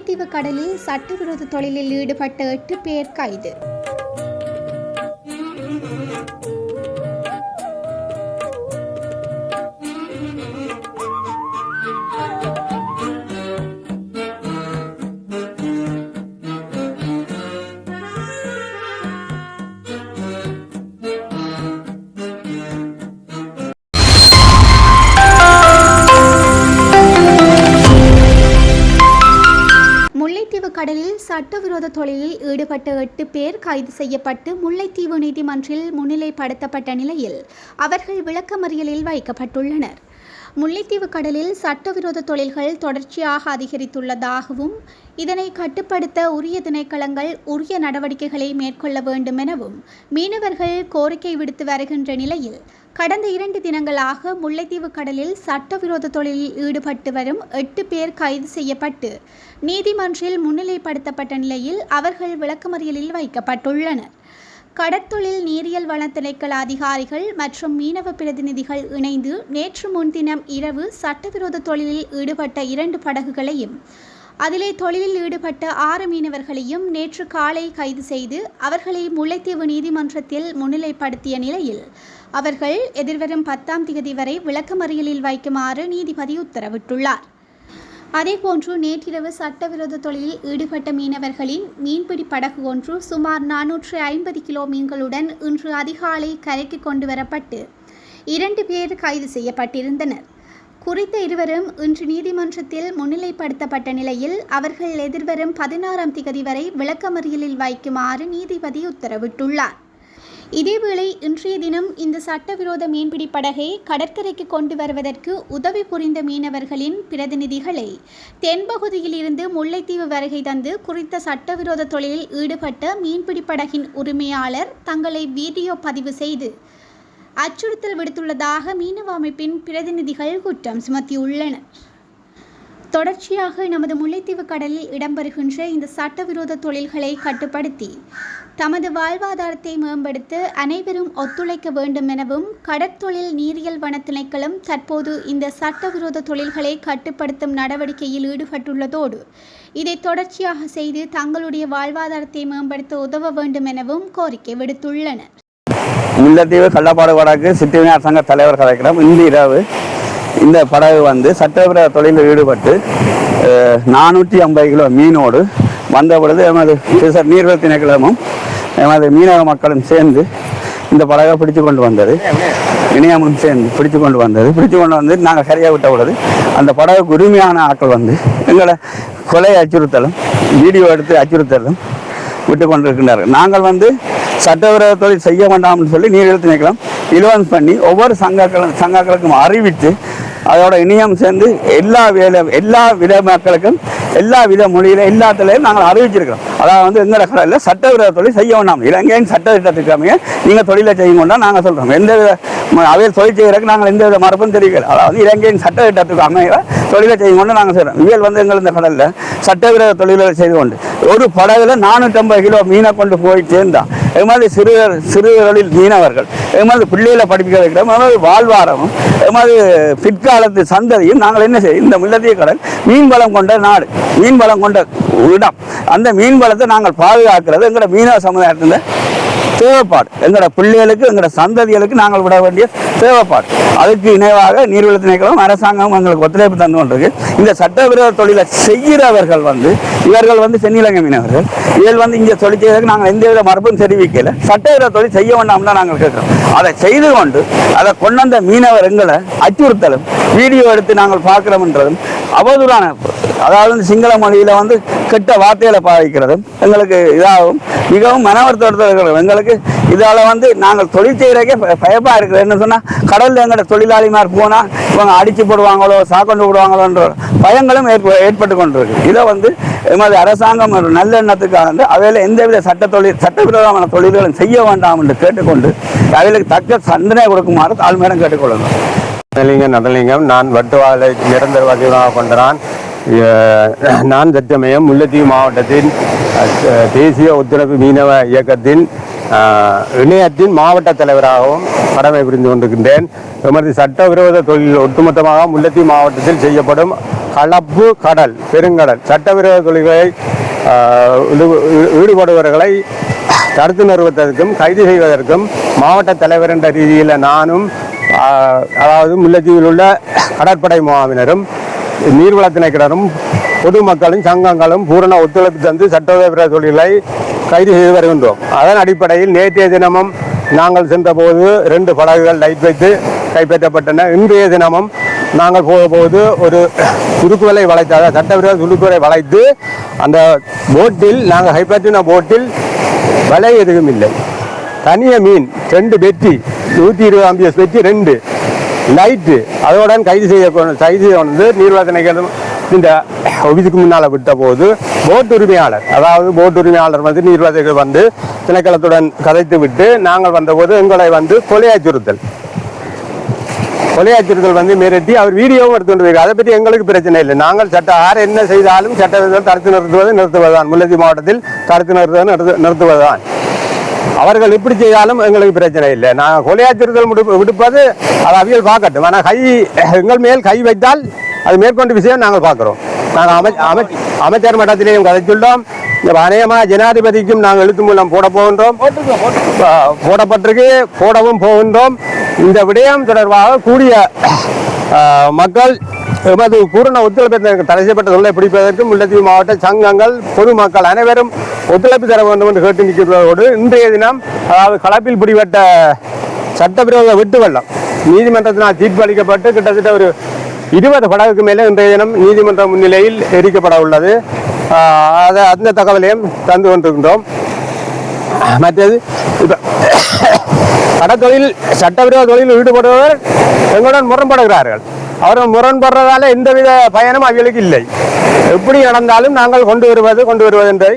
மாலைத்தீவு கடலில் சட்டவிரோத தொழிலில் ஈடுபட்ட எட்டு பேர் கைது. சட்டவிரோத தொழிலில் ஈடுபட்ட எட்டு பேர் கைது செய்யப்பட்டு முல்லைத்தீவு நீதிமன்றில் முன்னிலைப்படுத்தப்பட்ட நிலையில் அவர்கள் விளக்கமறியலில் வைக்கப்பட்டுள்ளனர். முல்லைத்தீவு கடலில் சட்டவிரோத தொழில்கள் தொடர்ச்சியாக அதிகரித்துள்ளதாகவும் இதனை கட்டுப்படுத்த உரிய திணைக்களங்கள் உரிய நடவடிக்கைகளை மேற்கொள்ள வேண்டும் எனவும் மீனவர்கள் கோரிக்கை விடுத்து வருகின்ற நிலையில் கடந்த இரண்டு தினங்களாக முல்லைத்தீவு கடலில் சட்டவிரோத தொழிலில் ஈடுபட்டு வரும் எட்டு பேர் கைது செய்யப்பட்டு நீதிமன்றில் முன்னிலைப்படுத்தப்பட்ட நிலையில் அவர்கள் விளக்கமறியலில் வைக்கப்பட்டுள்ளனர். கடற்தொழில் நீரியல் வள திணைக்கள அதிகாரிகள் மற்றும் மீனவ பிரதிநிதிகள் இணைந்து நேற்று முன்தினம் இரவு சட்டவிரோத தொழிலில் ஈடுபட்ட இரண்டு படகுகளையும் அதிலே தொழிலில் ஈடுபட்ட ஆறு மீனவர்களையும் நேற்று காலை கைது செய்து அவர்களை முல்லைத்தீவு நீதிமன்றத்தில் முன்னிலைப்படுத்திய நிலையில் அவர்கள் எதிர்வரும் பத்தாம் தேதி வரை விளக்கமறியலில் வைக்குமாறு நீதிபதி உத்தரவிட்டுள்ளார். அதேபோன்று நேற்றிரவு சட்டவிரோத தொழிலில் ஈடுபட்ட மீனவர்களின் மீன்பிடி படகு ஒன்று சுமார் நானூற்று ஐம்பது கிலோ மீன்களுடன் இன்று அதிகாலை கரைக்கு கொண்டு வரப்பட்டு இரண்டு பேர் கைது செய்யப்பட்டிருந்தனர். குறித்த இருவரும் இன்று நீதிமன்றத்தில் முன்னிலைப்படுத்தப்பட்ட நிலையில் அவர்கள் எதிர்வரும் பதினாறாம் திகதி வரை விளக்கமறியலில் வைக்குமாறு நீதிபதி உத்தரவிட்டுள்ளார். இதேவேளை இன்றைய தினம் இந்த சட்டவிரோத மீன்பிடி படகை கடற்கரைக்கு கொண்டு வருவதற்கு உதவி புரிந்த மீனவர்களின் பிரதிநிதிகளை தென்பகுதியில் இருந்து முல்லைத்தீவு வருகை தந்து குறித்த சட்டவிரோத தொழிலில் ஈடுபட்ட மீன்பிடி படகின் உரிமையாளர் தங்களை வீடியோ பதிவு செய்து அச்சுறுத்தல் விடுத்துள்ளதாக மீனவ அமைப்பின் பிரதிநிதிகள் குற்றம் சுமத்தியுள்ளனர். தொடர்ச்சியாக நமது முல்லைத்தீவு கடலில் இடம்பெறுகின்ற இந்த சட்டவிரோத தொழில்களை கட்டுப்படுத்தி தமது வாழ்வாதாரத்தை மேம்படுத்த அனைவரும் ஒத்துழைக்க வேண்டும் எனவும் கடற்தொழில் நீரியல் வன திணைக்களம் தற்போது இந்த சட்டவிரோத தொழில்களை கட்டுப்படுத்தும் நடவடிக்கையில் ஈடுபட்டுள்ளதோடு இதை தொடர்ச்சியாக செய்து தங்களுடைய வாழ்வாதாரத்தை மேம்படுத்த உதவ வேண்டும் எனவும் கோரிக்கை விடுத்துள்ளனர். முல்லைத்தீவு கள்ளப்பாடு வடக்கு சிட்டிவினார் அரசாங்க தலைவர் கலைக்கிறோம் இன்று இரவு இந்த படகு வந்து சட்டவிரோத தொழிலில் ஈடுபட்டு நானூற்றி ஐம்பது கிலோ மீனோடு வந்த பொழுது எமது சிசர் நீர்வள திணைக்களமும் எமது மீனவ மக்களும் சேர்ந்து இந்த படகை பிடிச்சு கொண்டு வந்தது. இணையமும் சேர்ந்து பிடிச்சு கொண்டு வந்தது. பிடிச்சு கொண்டு வந்து நாங்கள் சரியாக விட்ட பொழுது அந்த படகுக்கு உரிமையான ஆட்கள் வந்து எங்களை கொலை அச்சுறுத்தலும் வீடியோ எடுத்து அச்சுறுத்தலும் விட்டு கொண்டிருக்கின்றார்கள். நாங்கள் வந்து சட்டவிரோத தொழில் செய்ய வேண்டாம்னு சொல்லி நீர் திணைக்களம் இலவன்ஸ் பண்ணி ஒவ்வொரு சங்கங்களும் சங்கங்களுக்கும் அறிவித்து அதோட இணையம் சேர்ந்து எல்லா வேலை எல்லா வித மக்களுக்கும் எல்லா வித மொழியில எல்லாத்துலையும் நாங்கள் அறிவிச்சிருக்கிறோம். அதாவது வந்து எங்களோட கடலில் சட்டவிரோத தொழில் செய்ய வேண்டாம். இலங்கையின் சட்ட திட்டத்துக்கு அமைய நீங்கள் தொழிலை செய்யுங்கொண்டா நாங்கள் சொல்கிறோம் எந்த வித அவையில் தொழில் செய்கிறதுக்கு நாங்கள் எந்த வித மறுப்பும் தெரிவிக்கல. அதாவது இலங்கையின் சட்ட திட்டத்துக்கு அமைய தொழிலை செய்து கொண்டு நாங்கள் செய்கிறோம் இயல் வந்து எங்கள் இந்த கடலில் சட்டவிரோத தொழிலை செய்து கொண்டு. ஒரு படகுல நானூற்றம்பது கிலோ மீனை கொண்டு போய் சேர்ந்தா இது மாதிரி சிறுவர் சிறுவர்களில் மீனவர்கள் இது மாதிரி பிள்ளைகளை படிப்பிக்க வைக்கிறோம் அது மாதிரி வாழ்வாரமும் இது மாதிரி பிற்காலத்து சந்ததியும் நாங்கள் என்ன செய்யும் இந்த முல்லத்திய கடல் மீன் வளம் கொண்ட நாடு மீன் வளம் கொண்ட இடம். அந்த மீன் வளத்தை நாங்கள் பாதுகாக்கிறது எங்களோட மீனவ சமுதாயத்தில் தேவைப்பாடு. எங்களோட பிள்ளைகளுக்கு எங்களோட சந்ததிகளுக்கு நாங்கள் விட வேண்டிய தேவைப்பாடு. அதுக்கு இணைவாக நீர்வள திணைக்களம் அரசாங்கம் எங்களுக்கு ஒத்துழைப்பு தந்து கொண்டிருக்கு. இந்த சட்டவிரோத தொழிலை செய்கிறவர்கள் வந்து இவர்கள் வந்து சென்னிலங்க மீனவர்கள் இவர்கள் வந்து இங்கே தொழில் செய்வதற்கு நாங்கள் எந்த வித மறுப்பும் தெரிவிக்கல. சட்டவிரோத தொழில் செய்ய வேண்டாம் தான் நாங்கள் கேட்கிறோம். அதை செய்து கொண்டு அதை கொண்டு வந்த மீனவர் எங்களை அச்சுறுத்தலும் வீடியோ எடுத்து நாங்கள் பார்க்கிறோம்ன்றதும் அவதூறான அதாவது சிங்கள மொழியில வந்து கெட்ட வார்த்தைகளை பாதிக்கிறது எங்களுக்கு இதாகும். மிகவும் மனவருத்தம் எங்களுக்கு இதால வந்து நாங்கள் தொழில் செய்யறதுக்கே பயப்பாக பயப்பா இருக்குது என்ன சொன்னா கடல்ல எங்கட தொழிலாளிமார் போனா இவங்க அடிச்சு போடுவாங்களோ சாக்கொண்டு விடுவாங்களோன்ற பயங்களும் ஏற்ப ஏற்பட்டு கொண்டிருக்கு. இதை வந்து எமது அரசாங்கம் ஒரு நல்லெண்ணத்துக்காக வந்து அவையில் எந்தவித சட்ட தொழில் சட்டவிரோதமான தொழில்களும் செய்ய வேண்டாம் என்று கேட்டுக்கொண்டு அவைகளுக்கு தக்க சந்தனை கொடுக்குமாறு தாழ்மையிடம் கேட்டுக்கொள்ளணும் நதலிங்கம் நதலிங்கம் நான் வட்டுவாலை நிரந்தர வகையாக கொண்டான் நான் தற்சமயம் முல்லைத்தீவு மாவட்டத்தின் தேசிய ஒத்துழைப்பு மீனவ இயக்கத்தின் இணையத்தின் மாவட்ட தலைவராகவும் கடமை புரிந்து கொண்டிருக்கின்றேன். எமது சட்டவிரோத தொழில் ஒட்டுமொத்தமாக முல்லைத்தீவு மாவட்டத்தில் செய்யப்படும் கலப்பு கடல் பெருங்கடல். சட்டவிரோத தொழில்களை ஈடு- ஈடுபடுபவர்களை தடுத்து நிறுவதற்கும் கைது செய்வதற்கும் மாவட்ட தலைவர் என்ற ரீதியில் நானும் அதாவது முல்லைத்தீவில் உள்ள கடற்படை முகாமினரும் நீர்வள திணைக்கிடரும் பொதுமக்களும் சங்கங்களும் பூரண ஒத்துழைப்பு தந்து சட்டவிரோத தொழிலை கைது செய்து வருகின்றோம். அதன் அடிப்படையில் நேற்றைய தினமும் நாங்கள் சென்றபோது ரெண்டு படகுகள் லைட் வைத்து கைப்பற்றப்பட்டன. இன்றைய தினமும் நாங்கள் போகும்போது ஒரு சுருக்குவலை வளைத்தாக சட்டவிரோத சுருக்குவலை வளைத்து அந்த போட்டில் நாங்கள் கைப்பற்றின போட்டில் வலை எதுவும் இல்லை. தனிய மீன் ரெண்டு வெற்றி நூற்றி இருபது அம்பியஸ் வெற்றி ரெண்டு. நைட்டு அதோட கைது செய்ய கைது வந்து நீர்வளத்தினைகளும் இந்த ஆஃபீஸுக்கு முன்னால் விட்ட போது போட் உரிமையாளர் அதாவது போட் உரிமையாளர் வந்து நீர்வளத்துக்கு வந்து திணைக்களத்துடன் கதைத்து விட்டு நாங்கள் வந்தபோது எங்களை வந்து கொலை அச்சுறுத்தல். கொலை அச்சுறுத்தல் வந்து மிரட்டி அவர் வீடியோவும் எடுத்துட்டு போயிருக்காரு அதை பற்றி எங்களுக்கு பிரச்சனை இல்லை. நாங்கள் சட்ட யார் என்ன செய்தாலும் சட்ட தடுத்து நிறுத்துவது நிறுத்துவதுதான். முல்லைத்தீவு மாவட்டத்தில் தடுத்து நிறுத்துவது நிறுத்து- நிறுத்துவதுதான். அவர்கள் எப்படி செய்தாலும் எங்களுக்கு பிரச்சனை இல்லை. நான் கொலையாச்சுறுத்தல் விடுப்பது அது அவியல் பார்க்கட்டும். ஆனால் கை எங்கள் மேல் கை வைத்தால் அது மேற்கொண்டு விஷயம் நாங்கள் பார்க்குறோம். நாங்கள் அமை அமை அமைச்சர் மட்டத்திலேயும் கதைச்சுள்ளோம் அநேகமாக ஜனாதிபதிக்கும் நாங்கள் எழுத்து மூலம் போட போகின்றோம். போடப்பட்டிருக்கு போடவும் போகின்றோம். இந்த விடயம் தொடர்பாக கூடிய மக்கள் எமது பூரண ஒத்துழைப்பு தடை செய்யப்பட்ட தொழிலை பிடிப்பதற்கும் முல்லைத்தீவு மாவட்ட சங்கங்கள் பொதுமக்கள் அனைவரும் ஒத்துழைப்பு தர வேண்டும் என்று கேட்டு நிற்கிறதோடு இன்றைய தினம் அதாவது கலப்பில் பிடிபட்ட சட்டவிரோத வெட்டு வெள்ளம். நீதிமன்றத்தினால் தீர்ப்பு அளிக்கப்பட்டு கிட்டத்தட்ட ஒரு இருபது படகுக்கு மேலே இன்றைய தினம் நீதிமன்ற முன்னிலையில் எரிக்கப்பட உள்ளது. அதை அந்த தகவலையும் தந்து கொண்டிருக்கின்றோம். மற்றது இப்போ கடத்தொழில் சட்டவிரோத தொழிலில் ஈடுபடுபவர் எங்களுடன் முரண்படுகிறார்கள். அவர்கள் முரண்படுறதால எந்தவித பயனும் அவர்களுக்கு இல்லை. எப்படி நடந்தாலும் நாங்கள் கொண்டு வருவது கொண்டு வருவது என்பதை